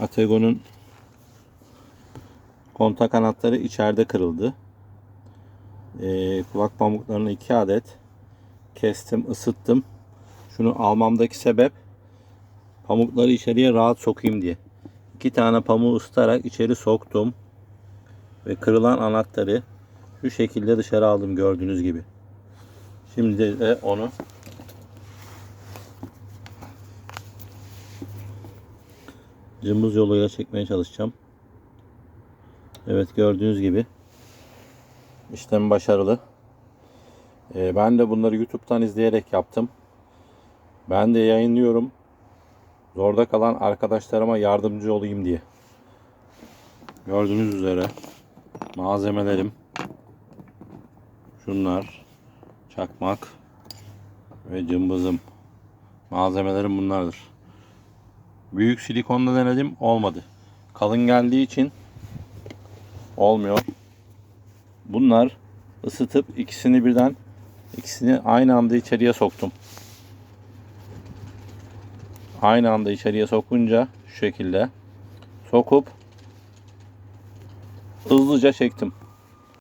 Atego'nun kontak kanatları içeride kırıldı. Ee, kulak pamuklarını 2 adet kestim, ısıttım. Şunu almamdaki sebep pamukları içeriye rahat sokayım diye. İki tane pamuğu ısıtarak içeri soktum. Ve kırılan anahtarı şu şekilde dışarı aldım gördüğünüz gibi. Şimdi de onu cımbız yoluyla çekmeye çalışacağım. Evet gördüğünüz gibi işlem başarılı. Ee, ben de bunları YouTube'dan izleyerek yaptım. Ben de yayınlıyorum. Zorda kalan arkadaşlarıma yardımcı olayım diye. Gördüğünüz üzere malzemelerim şunlar çakmak ve cımbızım malzemelerim bunlardır. Büyük silikonla denedim olmadı. Kalın geldiği için olmuyor. Bunlar ısıtıp ikisini birden ikisini aynı anda içeriye soktum. Aynı anda içeriye sokunca şu şekilde sokup hızlıca çektim.